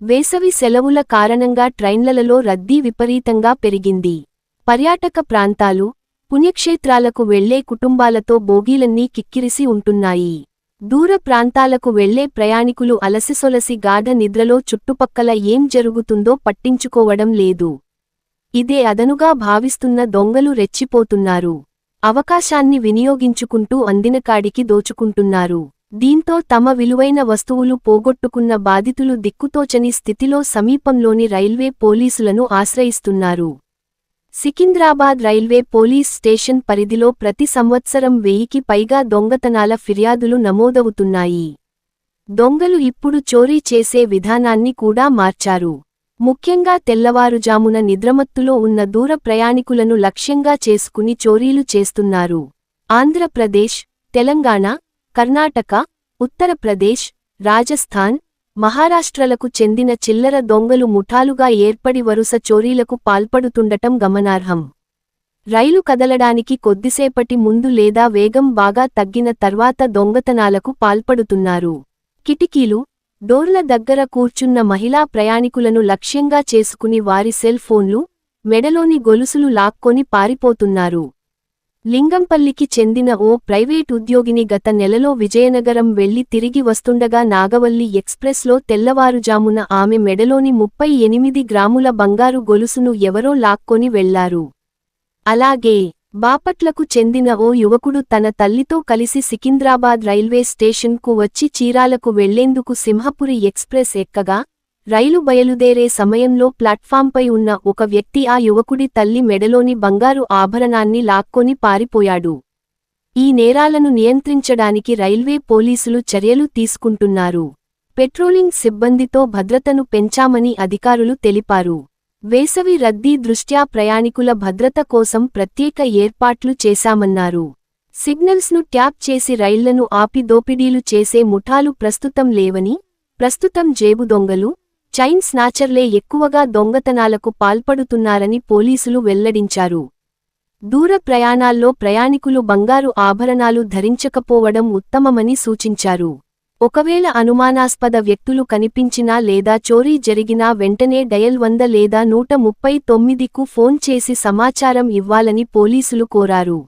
వేసవి సెలవుల కారణంగా ట్రైన్లలో రద్దీ విపరీతంగా పెరిగింది. పర్యాటక ప్రాంతాలు పుణ్యక్షేత్రాలకు వెళ్ళే కుటుంబాలతో బోగీలన్నీ కిక్కిరిసి ఉంటున్నాయి. దూర ప్రాంతాలకు వెళ్ళే ప్రయాణికులు అలసిసొలసి గాఢ నిద్రలో చుట్టుపక్కల ఏం జరుగుతుందో పట్టించుకోవడం లేదు. ఇదే అదనుగా భావిస్తున్న దొంగలు రెచ్చిపోతున్నారు. అవకాశాన్ని వినియోగించుకుంటూ అందినకాడికి దోచుకుంటున్నారు. దీంతో తమ విలువైన వస్తువులు పోగొట్టుకున్న బాధితులు దిక్కుతోచని స్థితిలో సమీపంలోని రైల్వే పోలీసులను ఆశ్రయిస్తున్నారు. సికింద్రాబాద్ రైల్వే పోలీస్ స్టేషన్ పరిధిలో ప్రతి సంవత్సరం వెయ్యికి పైగా దొంగతనాల ఫిర్యాదులు నమోదవుతున్నాయి. దొంగలు ఇప్పుడు చోరీ చేసే విధానాన్ని కూడా మార్చారు. ముఖ్యంగా తెల్లవారుజామున నిద్రమత్తులో ఉన్న దూర ప్రయాణికులను లక్ష్యంగా చేసుకుని చోరీలు చేస్తున్నారు. ఆంధ్రప్రదేశ్ తెలంగాణ కర్ణాటక ఉత్తరప్రదేశ్ రాజస్థాన్ మహారాష్ట్రలకు చెందిన చిల్లర దొంగలు ముఠాలుగా ఏర్పడి వరుస చోరీలకు పాల్పడుతుండటం గమనార్హం. రైలు కదలడానికి కొద్దిసేపటి ముందు లేదా వేగం బాగా తగ్గిన తర్వాత దొంగతనాలకు పాల్పడుతున్నారు. కిటికీలు డోర్ల దగ్గర కూర్చున్న మహిళా ప్రయాణికులను లక్ష్యంగా చేసుకుని వారి సెల్ ఫోన్లు మెడలోని గొలుసులు లాక్కొని పారిపోతున్నారు. లింగంపల్లికి చెందిన ఓ ప్రైవేట్ ఉద్యోగిని గత నెలలో విజయనగరం వెళ్ళి తిరిగి వస్తుండగా నాగవల్లి ఎక్స్ప్రెస్లో తెల్లవారుజామున ఆమె మెడలోని ముప్పై ఎనిమిది గ్రాముల బంగారు గొలుసును ఎవరో లాక్కొని వెళ్ళారు. అలాగే బాపట్లకు చెందిన ఓ యువకుడు తన తల్లితో కలిసి సికింద్రాబాద్ రైల్వే స్టేషన్కు వచ్చి చీరాలకు వెళ్ళేందుకు సింహపురి ఎక్స్ప్రెస్ ఎక్కగా రైలు బయలుదేరే సమయంలో ప్లాట్ఫాంపై ఉన్న ఒక వ్యక్తి ఆ యువకుడి తల్లి మెడలోని బంగారు ఆభరణాన్ని లాక్కొని పారిపోయాడు. ఈ నేరాలను నియంత్రించడానికి రైల్వే పోలీసులు చర్యలు తీసుకుంటున్నారు. పెట్రోలింగ్ సిబ్బందితో భద్రతను పెంచామని అధికారులు తెలిపారు. వేసవి రద్దీ దృష్ట్యా ప్రయాణికుల భద్రత కోసం ప్రత్యేక ఏర్పాట్లు చేశామన్నారు. సిగ్నల్స్ను ట్యాప్ చేసి రైళ్ళను ఆపి దోపిడీలు చేసే ముఠాలు ప్రస్తుతం లేవని ప్రస్తుతం జేబు దొంగలు చైన్ స్నాచర్లే ఎక్కువగా దొంగతనాలకు పాల్పడుతున్నారని పోలీసులు వెల్లడించారు. దూర ప్రయాణాల్లో ప్రయాణికులు బంగారు ఆభరణాలు ధరించకపోవడం ఉత్తమమని సూచించారు. ఒకవేళ అనుమానాస్పద వ్యక్తులు కనిపించినా లేదా చోరీ జరిగినా వెంటనే డయల్ వంద లేదా నూట ముప్పై తొమ్మిదికు ఫోన్ చేసి సమాచారం ఇవ్వాలని పోలీసులు కోరారు.